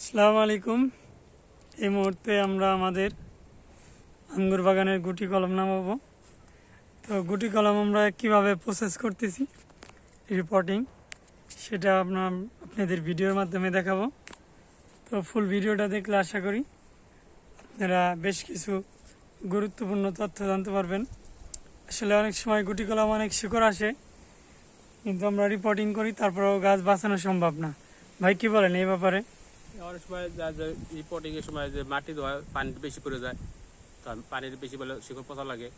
আসসালামু আলাইকুম। এই মুহূর্তে আমরা আমাদের আঙ্গুর বাগানের গুটি কলম নামাবো। তো গুটি কলম আমরা কীভাবে প্রসেস করতেছি রিপোর্টিং সেটা আপনার আপনাদের ভিডিওর মাধ্যমে দেখাবো। তো ফুল ভিডিওটা দেখলে আশা করি আপনারা বেশ কিছু গুরুত্বপূর্ণ তথ্য জানতে পারবেন। আসলে অনেক সময় গুটি কলম অনেক শিকড় আসে, কিন্তু আমরা রিপোর্টিং করি, তারপরেও গাছ বাঁচানো সম্ভব না। ভাই, কী বলেন এই ব্যাপারে? অনেক সময় যা যে রিপোর্টিং এর সময় যে মাটি দেওয়া পানি বেশি পড়ে যায় পানির বেশি বলে শিকড় পচা লাগে।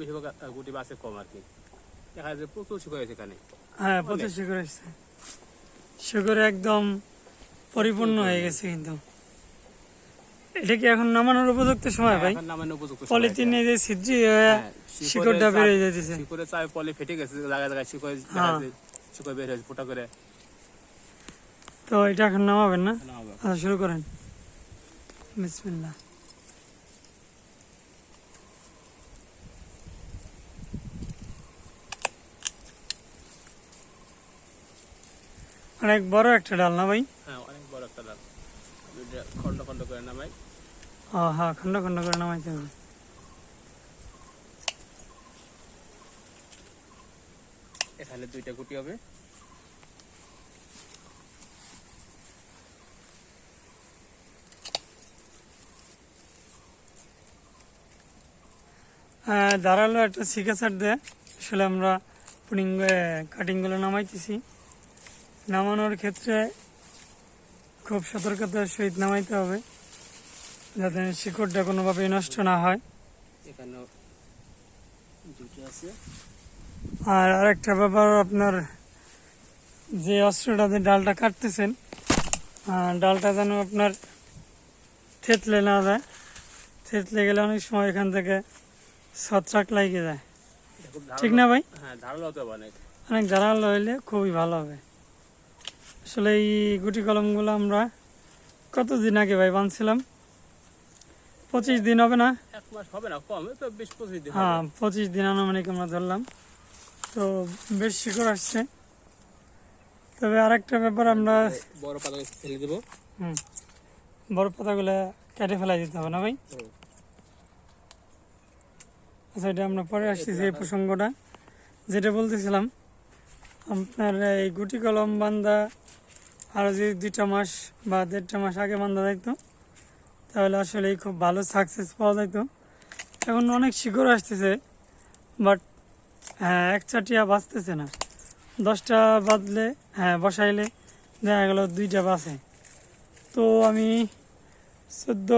বেশিরভাগ গুটি বাসে কম আর কি। দেখা যায় প্রচুর শিকড় আছে এখানে। হ্যাঁ প্রচুর শিকড় এসছে শিকড়ে একদম পরিপূর্ণ হয়ে গেছে কিন্তু। এটা কি এখন নামানোর উপযুক্ত সময় ভাই? এখন নামানো উপযুক্ত পলিথিনে যে ছিদ্রি হয়ে হ্যাঁ, শিকড়টা বেড়ে যেতেছে শিকড়ে পলি ফেটে গেছে জায়গায় জায়গায় শিকড় হ্যাঁ। যাচ্ছে শিকড় বের হয়েছে ফুটা করে। তো এটা এখন নামাবেন না? আচ্ছা শুরু করেন। বিসমিল্লাহ। অনেক বড় একটা ডাল না ভাই? হ্যাঁ অনেক বড় একটা ডাল। খন্ড খন্ড করে নামাই। ও হ্যাঁ খন্ড খন্ড করে নামাইতে হবে। এখানে দুইটা গুটি হবে। আহ, ধারালো একটা সিকাসার দেয়। আসলে আমরা পুডিং কাটিংগুলো নামাইতেছি। নামানোর ক্ষেত্রে খুব সতর্কতার সহিত নামাইতে হবে যাতে শিকড়টা কোনোভাবেই নষ্ট না হয়। আর আরেকটা ব্যাপার আপনার যে অস্ত্রটাতে ডালটা কাটতেছেন ডালটা যেন আপনার থেতলে না যায়। থেতলে গেলে অনেক সময় এখান থেকে ছত্রাক লাগে যায় ঠিক না ভাই? হ্যাঁ ধারালো হতে হবে অনেক। অনেক ধারালো হইলে খুবই ভালো হবে। আসলে এই গুটি কলমগুলো আমরা কতদিন আগে ভাই বানছিলাম? পঁচিশ দিন হবে না? এক মাস হবে না কম তো বিশ পঁচিশ দিন হ্যাঁ। পঁচিশ দিন আনুমানিক আমরা ধরলাম। তো বেশ শিকড় আসছে। তবে আরেকটা ব্যাপার আমরা বড় পাতা ফেলে দেবো। হুম বড় পাতাগুলো কেটে ফেলাই দিতে হবে না ভাই। আচ্ছা এটা আমরা পরে আসতেছি এই প্রসঙ্গটা। যেটা বলতেছিলাম, আপনার এই গুটি কলম বান্দা আরও যদি দুইটা মাস বা দেড়টা মাস আগে বান্ধা যাইতো তাহলে আসলে খুব ভালো সাকসেস পাওয়া যাইতো এখন অনেক শিকড় আসতেছে বাট হ্যাঁ এক চাটিয়া বাঁচতেছে না। দশটা বাঁধলে হ্যাঁ বসাইলে দেখা গেল দুইটা বাঁচে। তো আমি চোদ্দ,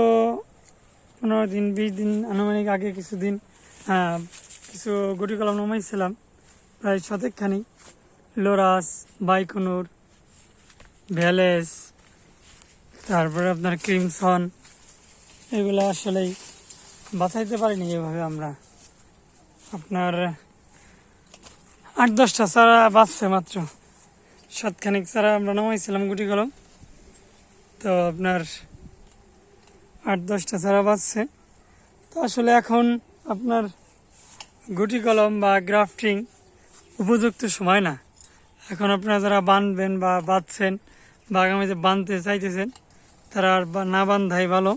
পনেরো দিন, বিশ দিন, আনুমানিক আগে কিছুদিন হ্যাঁ কিছু গুটি কলম নামাইছিলাম প্রায় শতেকখানি। লোরাস, বাইকুনুর, ভ্যালেস, তারপরে আপনার ক্রিমসন, এগুলো আসলেই বাঁচাইতে পারিনি এভাবে আমরা। আপনার আট দশটা চারা বাঁচছে মাত্র। সাতখানিক চারা আমরা নামাইছিলাম গুটি কলম। তো আপনার আট দশটা চারা বাঁচছে। তো আসলে এখন আপনার গুটি কলম বা গ্রাফটিং উপযুক্ত সময় না। এখন আপনারা যারা বানবেন বা বাঁধছেন বা আগামীতে বাঁধতে চাইতেছেন, তারা আর না বান্ধাই ভালো।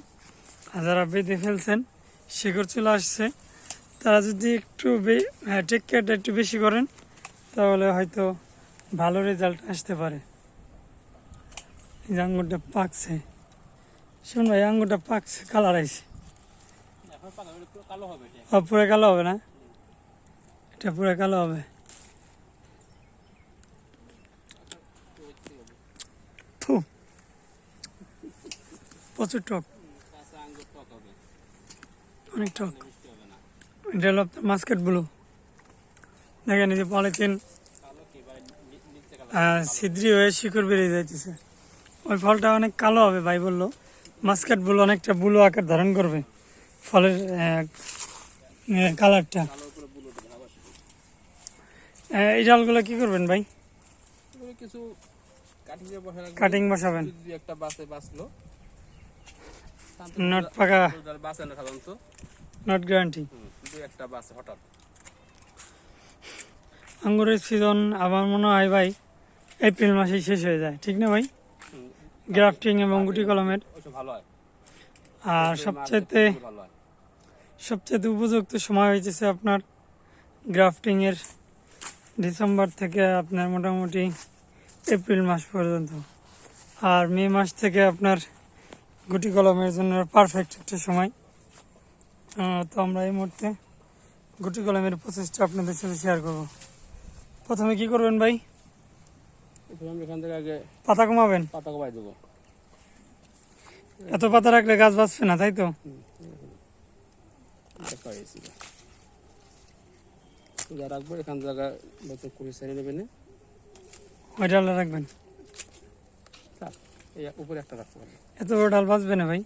আর যারা বেঁধে ফেলছেন, শিকড় চলে আসছে, তারা যদি একটু হ্যাঁ টেক কেয়ারটা একটু বেশি করেন, তাহলে হয়তো ভালো রেজাল্ট আসতে পারে। এই আঙ্গুরটা পাকছে। শুন ভাই, আঙ্গুরটা পাকছে কালার আইছে। পুরো কালো হবে না? এটা পুরো কালো হবে। প্রচুর টক। অনেক টক। এটা হলো মাস্কেট ব্লু। দেখেন যে পলিথিন। ছিদ্রি হয়ে শিকড় বেরিয়ে যাইতেছে। ওই ফলটা অনেক কালো হবে, ভাই বলল। মাস্কেট ব্লু অনেকটা ব্লু আকার ধারণ করবে। ফলের কালারটা। এই ডালগুলো কি করবেন ভাই? কিছু কাটিং বসাবেন। একটা বাসে বাঁচলো। নট পাকা বাসে না সাধারণত। নট গ্যারান্টি দুই একটা বাসে হঠাৎ। আঙ্গুরের সিজন আমার মনে হয় ভাই এপ্রিল মাসেই শেষ হয়ে যায় ঠিক না ভাই? গ্রাফটিং এবং গুটি কলমের। ভালো হয়। আর সবচাইতে সবচেয়ে উপযুক্ত সময় হয়েছে আপনার গ্রাফটিংয়ের ডিসেম্বর থেকে আপনার মোটামুটি এপ্রিল মাস পর্যন্ত। আর মে মাস থেকে আপনার গুটি কলমের জন্য পারফেক্ট একটা সময়। তো আমরা এই মুহূর্তে গুটি কলমের প্রসেসটা আপনাদের সাথে শেয়ার করব। প্রথমে কি করবেন ভাই? এখান থেকে আগে পাতা কমাবেন? পাতা কমাই দেবো। এত পাতা রাখলে গাছ বাঁচবে না তাই তো? যা রাখব এখান জায়গা নতুন করে সেরে নেবে না। ওই ডালটা রাখবেন? উপরে একটা রাখতে পারব। এত বড় ডাল বাঁচবে না ভাই?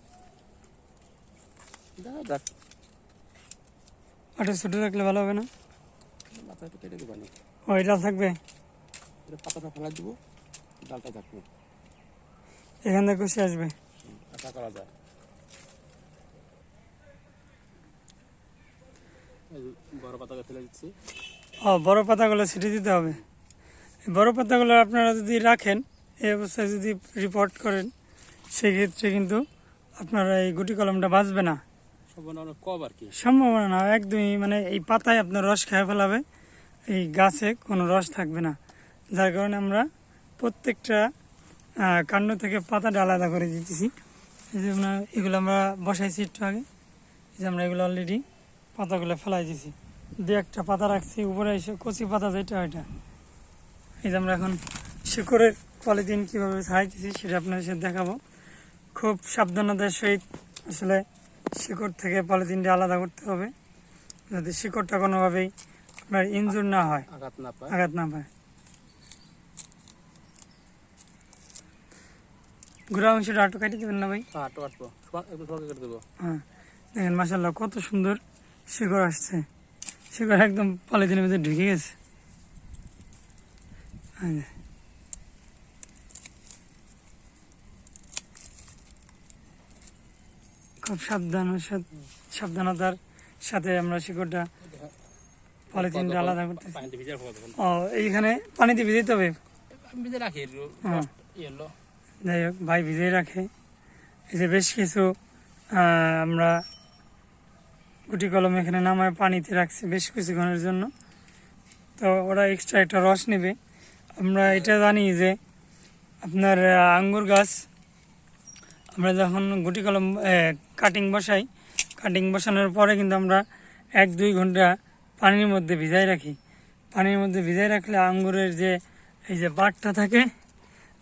দেখা ওটা ছোটো রাখলে ভালো হবে না? মাথাটা কেটে দেবো না। ওই ডাল থাকবে? পাতাটা ফেলা দিব ডালটা থাকবে এখান থেকে আসবে। আশা করা যায়। বড় পাতাকে ফেলে দিচ্ছি। ও বড় পাতাগুলো ছিটে দিতে হবে। এই বড় পাতাগুলো আপনারা যদি রাখেন এই অবস্থায় যদি রিপোর্ট করেন সেক্ষেত্রে কিন্তু আপনারা এই গুটি কলমটা বাঁচবে না। সম্ভাবনা কম আর কি। সম্ভাবনা না একদমই মানে এই পাতায় আপনার রস খেয়ে ফেলাবে এই গাছে কোনো রস থাকবে না। যার কারণে আমরা প্রত্যেকটা কাণ্ড থেকে পাতাটা আলাদা করে দিতেছি। এই যে আমরা এগুলো আমরা বসাইছি একটু আগে। এই যে আমরা এগুলো অলরেডি পাতাগুলো ফেলাই দিছি। দু একটা পাতা রাখছি উপরে এসে কচি পাতা যেটা ওইটা এই যে আমরা এখন শিকড়ের পলিথিন কীভাবে ছাড়াইতেছি সেটা আপনাদের সাথে দেখাবো। খুব সাবধানতার সহিত আসলে শিকড় থেকে পলিথিনটা আলাদা করতে হবে। যাতে শিকড়টা কোনোভাবেই আপনার ইনজুর না হয়। আঘাত না পায়। আঘাত না পায়। গুড়া অংশটা আটু কাটিয়ে দেবেন না ভাই? হ্যাঁ আটবো একটু সরকার কেটে দেবো। হ্যাঁ। দেখেন মাসাল্লাহ কত সুন্দর শিকড় আসছে। শিকড় একদম পলিথিনের ভিতরে ঢুকে গেছে। খুব সাবধান সাবধানতার সাথে আমরা শিকড়টা পলিথিনটা আলাদা তখন ও এইখানে পানিতে ভিজে দিতে হবে। ভিজে রাখি হ্যাঁ। যাই হোক, ভাই ভিজিয়ে রাখে। এই যে বেশ কিছু আমরা গুটি কলম এখানে নামায় পানিতে রাখছি বেশ কিছুক্ষণের জন্য। তো ওরা এক্সট্রা একটা রস নেবে। আমরা এটা জানি যে আপনার আঙ্গুর গাছ, আমরা যখন গুটি কলম কাটিং বসাই কাটিং বসানোর পরে কিন্তু আমরা এক দুই ঘণ্টা পানির মধ্যে ভিজাই রাখি। পানির মধ্যে ভিজাই রাখলে আঙ্গুরের যে, এই যে বাটটা থাকে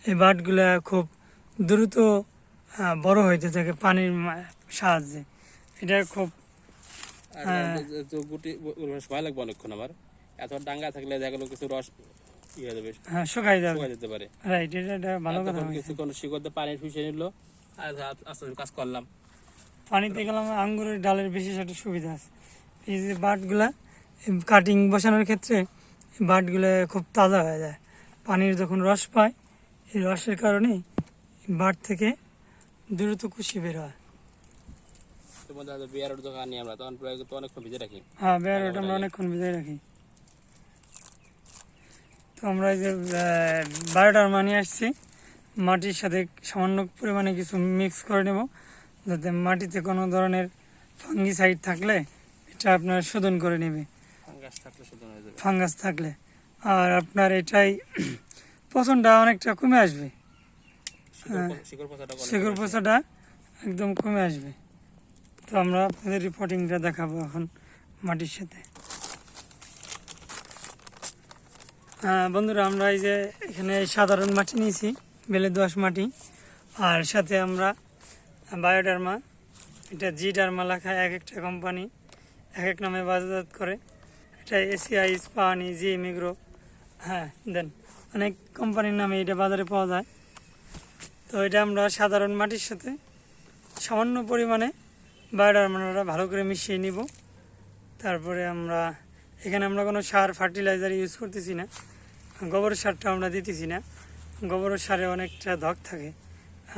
এই বাটগুলা খুব দ্রুত বড় হইতে থাকে পানির সাহায্যে। এটা খুব গুটি ওগুলো সময় লাগবে অনেকক্ষণ আমার এত ডাঙ্গা থাকলে দেখা গেলো কিছু রস ইয়ে যাবে। হ্যাঁ, শুকাই যাবে। শুকায় যেতে পারে। রাইট এটা ভালো আর কথা। তখন বলেছেন। কিছুক্ষণ শিকড়তে পানি শুষে নিল আর আস্তে আস্তে কাজ করলাম। পানিতে গেলাম আঙ্গুরের ডালের বিশেষ একটা সুবিধা আছে। এই যে বাটগুলা কাটিং বসানোর ক্ষেত্রে বাটগুলো খুব তাজা হয়ে যায়। পানির যখন রস পায় এই রসের কারণে বাট থেকে দ্রুত কুশি বের হয়। তোমার দাদা বিয়ার আমরা তখন তো অনেকক্ষণ ভিজে রাখি। হ্যাঁ আমরা অনেকক্ষণ রাখি। তো আমরা এই যে মানি আসছি। মাটির সাথে সামান্য পরিমাণে কিছু মিক্স করে নেব যাতে মাটিতে কোনো ধরনের ফাঙ্গিসাইড থাকলে এটা আপনার শোধন করে নেবে। ফাঙ্গাস থাকলে। আর আপনার এটাই পচনটা অনেকটা কমে আসবে। হ্যাঁ। শিকড়- পচাটা কমে পচাটা একদম কমে আসবে। তো আমরা আপনাদের রিপোর্টিংটা দেখাবো এখন মাটির সাথে। হ্যাঁ বন্ধুরা আমরা এই যে এখানে সাধারণ মাটি নিয়েছি বেলে দোয়াশ মাটি। আর সাথে আমরা বায়োডার্মা এটা জি ডার্মা লেখা এক একটা কোম্পানি এক এক নামে বাজারজাত করে। এটা এসিআই স্পানি জি মিগ্রো। হ্যাঁ দেন। অনেক কোম্পানির নামে এটা বাজারে পাওয়া যায়। তো এটা আমরা সাধারণ মাটির সাথে সামান্য পরিমাণে বায়োডারমানটা ভালো করে মিশিয়ে নিব। তারপরে আমরা, এখানে আমরা কোনো সার ফার্টিলাইজার ইউজ করতেছি না। গোবর সারটা আমরা দিতেছি না। গোবর সারে অনেকটা ধক থাকে।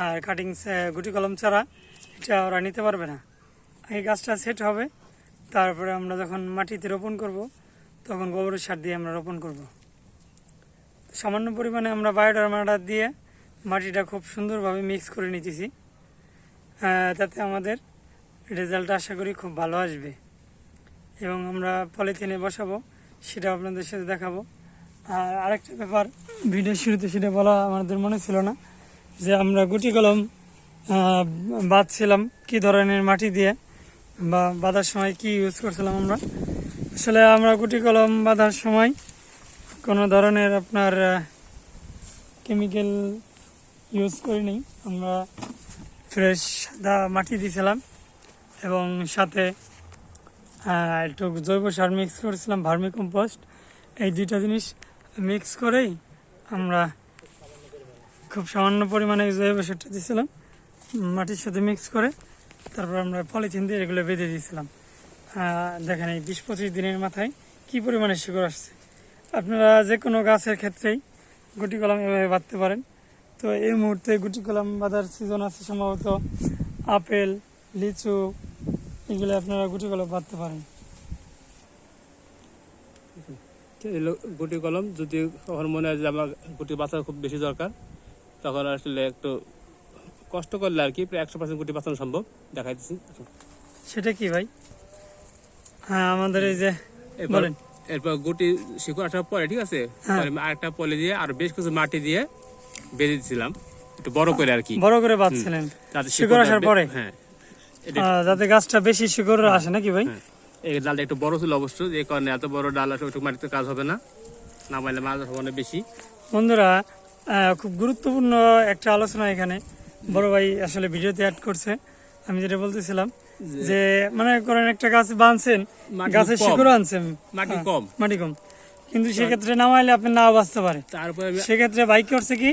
আর কাটিং গুটি কলম চারা এটা ওরা নিতে পারবে না। এই গাছটা সেট হবে। তারপরে আমরা যখন মাটিতে রোপণ করব, তখন গোবর সার দিয়ে আমরা রোপণ করব। সামান্য পরিমাণে আমরা বায়োডারমাটা দিয়ে মাটিটা খুব সুন্দরভাবে মিক্স করে নিতেছি। তাতে আমাদের রেজাল্ট আশা করি খুব ভালো আসবে। এবং আমরা পলিথিনে বসাবো সেটা আপনাদের সাথে দেখাবো। আর আরেকটা ব্যাপার ভিডিও শুরুতে সেটা বলা আমাদের মনে ছিল না, যে আমরা গুটি কলম বাঁধছিলাম, কি ধরনের মাটি দিয়ে বা বাঁধার সময় কি ইউজ করছিলাম আমরা। আসলে আমরা গুটি কলম বাঁধার সময় কোনো ধরনের আপনার কেমিক্যাল ইউজ করিনি। আমরা ফ্রেশ সাদা মাটি দিয়েছিলাম এবং সাথে একটু জৈব সার মিক্স করেছিলাম ভার্মি কম্পোস্ট এই দুইটা জিনিস মিক্স করেই আমরা খুব সামান্য পরিমাণে জৈব সারটা দিয়েছিলাম মাটির সাথে মিক্স করে তারপর আমরা পলিথিন দিয়ে এগুলো বেঁধে দিয়েছিলাম দেখেন এই বিশ পঁচিশ দিনের মাথায় কি পরিমাণে শিকড় আসছে। আপনারা যে কোনো গাছের ক্ষেত্রেই গুটি কলম এভাবে বাঁধতে পারেন। তো এই মুহূর্তে গুটি কলম বাঁধার সিজন আছে সম্ভবত আপেল লিচু এগুলো আপনারা গুটি কলম বাঁধতে পারেন। গুটি কলম যদি কখন মনে হয় যে আমার গুটি বাঁচার খুব বেশি দরকার তখন আসলে একটু কষ্ট করলে আর কি প্রায় একশো পার্সেন্ট গুটি বাঁচানো সম্ভব দেখাইতেছি। সেটা কি ভাই? হ্যাঁ আমাদের এই যে বলেন। এরপর গুটি শিকড় আসার পরে ঠিক আছে? হ্যাঁ। আরেকটা পলি দিয়ে আর বেশ কিছু মাটি দিয়ে বেঁধে দিয়েছিলাম একটু বড় করে আর কি। বড় করে বাঁধছিলেন। শিকড় আসার পরে? হ্যাঁ। যাতে গাছটা বেশি শিকড় আসে নাকি ভাই? হ্যাঁ। এই ডালটা একটু বড় ছিল অবশ্য যে কারণে এত বড় ডাল আসলে ওইটুকু মাটিতে কাজ হবে না। না পাইলে মাছ হবে বেশি। বন্ধুরা খুব গুরুত্বপূর্ণ একটা আলোচনা এখানে। বড় ভাই আসলে ভিডিওতে অ্যাড করছে। আমি যেটা বলতেছিলাম যে মনে করেন একটা গাছ বাঁধছেন মাটি গাছের শিকড় আনছেন। মাটি হ্যাঁ, কম। মাটি কম। কিন্তু সেক্ষেত্রে নামাইলে আপনি নাও বাঁচতে পারে। তারপরে সেক্ষেত্রে বাইক করছে কি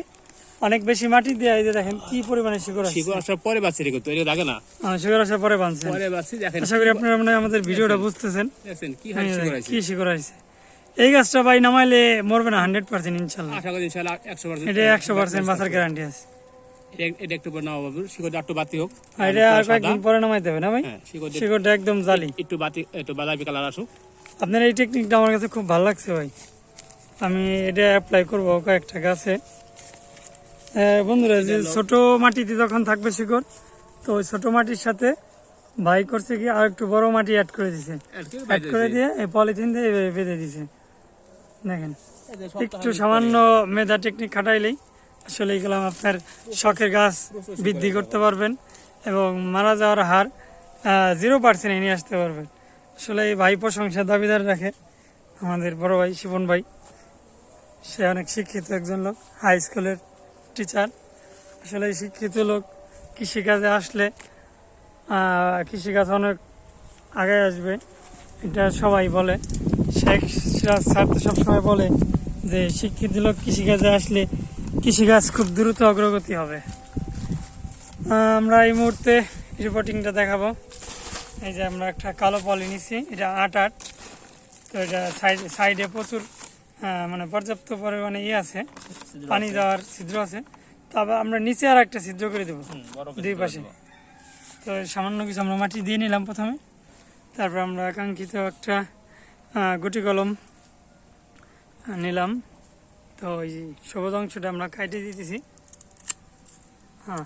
অনেক বেশি মাটি দিয়ে এই যে দেখেন কি পরিমাণে শিকড় আসছে। শিকড় আসার পরে তো এটা লাগে না। আহ, শিকড় আসার পরে বাঁধছেন পরে দেখেন আশা করি আপনারা মানে আমাদের ভিডিওটা বুঝতেছেন। দেখছেন কি হাই শিকড় আছে কি শিকড় আছে এই গাছটা ভাই নামাইলে মরবে না হান্ড্রেড পার্সেন্ট ইনশাল্লাহ। আশা করি ইনশাআল্লাহ একশো পার্সেন্ট এটা একশো পার্সেন্ট বাঁচার গ্যারান্টি আছে। এটা একটু পরে নাও বাবু। শিকড়টা একটু বাতি হোক। এটা আর কয়েকদিন পরে নামাইতে হবে না ভাই? হ্যাঁ শিকড়টা একদম জালি। একটু বাতি একটু বাদামি কালার আসুক। আপনার এই টেকনিকটা আমার কাছে খুব ভালো লাগছে ভাই। আমি এটা অ্যাপ্লাই করব কয়েকটা গাছে। বন্ধুরা যে ছোট মাটিতে যখন থাকবে শিকড় তো ওই ছোট মাটির সাথে ভাই করছে কি আর একটু বড় মাটি অ্যাড করে দিছে। অ্যাড করে দিয়ে এই পলিথিন দিয়ে বেঁধে দিছে। দেখেন একটু সামান্য মেধা টেকনিক খাটাইলেই আসলে এগুলো আপনার শখের গাছ বৃদ্ধি করতে পারবেন এবং মারা যাওয়ার হার জিরো পার্সেন্ট নিয়ে আসতে পারবেন। আসলে এই ভাই প্রশংসা দাবিদার রাখে আমাদের বড় ভাই শিবন ভাই। সে অনেক শিক্ষিত একজন লোক হাই স্কুলের টিচার আসলে এই শিক্ষিত লোক কৃষিকাজে আসলে কৃষিকাজ অনেক আগে আসবে। এটা সবাই বলে। শেখ তো সবসময় বলে যে শিক্ষিত লোক কৃষিকাজে আসলে কৃষিকাজ খুব দ্রুত অগ্রগতি হবে। আমরা এই মুহূর্তে রিপোর্টিংটা দেখাবো। এই যে আমরা একটা কালো পলি নিছি এটা আট আট। তো এটা সাইড সাইডে প্রচুর মানে পর্যাপ্ত পরিমাণে ইয়ে আছে পানি যাওয়ার ছিদ্র আছে। তবে আমরা নিচে আর একটা ছিদ্র করে দেবো দুই পাশে। তো সামান্য কিছু আমরা মাটি দিয়ে নিলাম প্রথমে। তারপর আমরা আকাঙ্ক্ষিত একটা গুটি কলম নিলাম। তো ওই সবুজ অংশটা আমরা কাটিয়ে দিতেছি। হ্যাঁ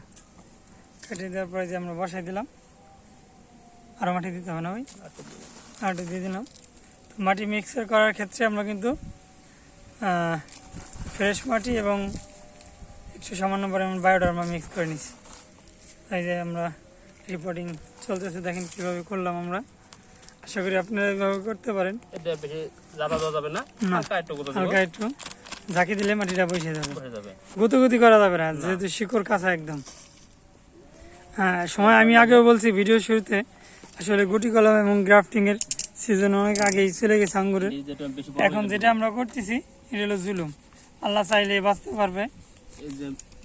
কাটিয়ে দেওয়ার পরে যে আমরা বসাই দিলাম আরও মাটি দিতে হবে না ওই আরটা দিয়ে দিলাম। তো মাটি মিক্সার করার ক্ষেত্রে আমরা কিন্তু ফ্রেশ মাটি এবং একটু সামান্য পরিমাণ বায়োডার্মা মিক্স করে নিছি। তাই যে আমরা রিপোর্টিং চলতেছে দেখেন কীভাবে করলাম আমরা। আশা করি আপনারা এভাবে করতে পারেন। এটা বেশি যাবে না। না। হালকা একটু। গুঁতো ঝাঁকি দিলে মাটিটা বসে যাবে। যাবে। করা যাবে না যেহেতু শিকড় কাঁচা একদম। হ্যাঁ সময় আমি আগেও বলছি ভিডিও শুরুতে আসলে গুটি কলম এবং গ্রাফটিং এর সিজন অনেক আগেই চলে গেছে আঙ্গুরের এখন যেটা আমরা করতেছি এটা হলো জুলুম। আল্লাহ চাইলে বাঁচতে পারবে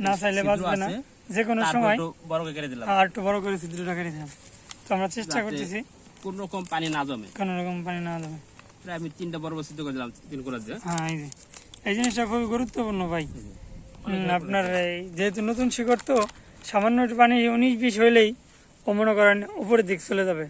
না চাইলে বাঁচবে না। যে কোনো সময় বড় করে কেটে দিলাম। আর একটু বড় করে ছিদ্রটা কেটে দিলাম। তো আমরা চেষ্টা করতেছি কোন রকম পানি না জমে। কোনো রকম পানি না দেবে প্রায় আমি তিনটা বড় বড় সিদ্ধ করে দিলাম তিন করে দিয়ে। হ্যাঁ এই যে। এই জিনিসটা খুবই গুরুত্বপূর্ণ ভাই। আপনার এই যেহেতু নতুন শিকড় তো সামান্য একটু পানি উনিশ বিশ হইলেই ও মনে করেন উপরের দিক চলে যাবে।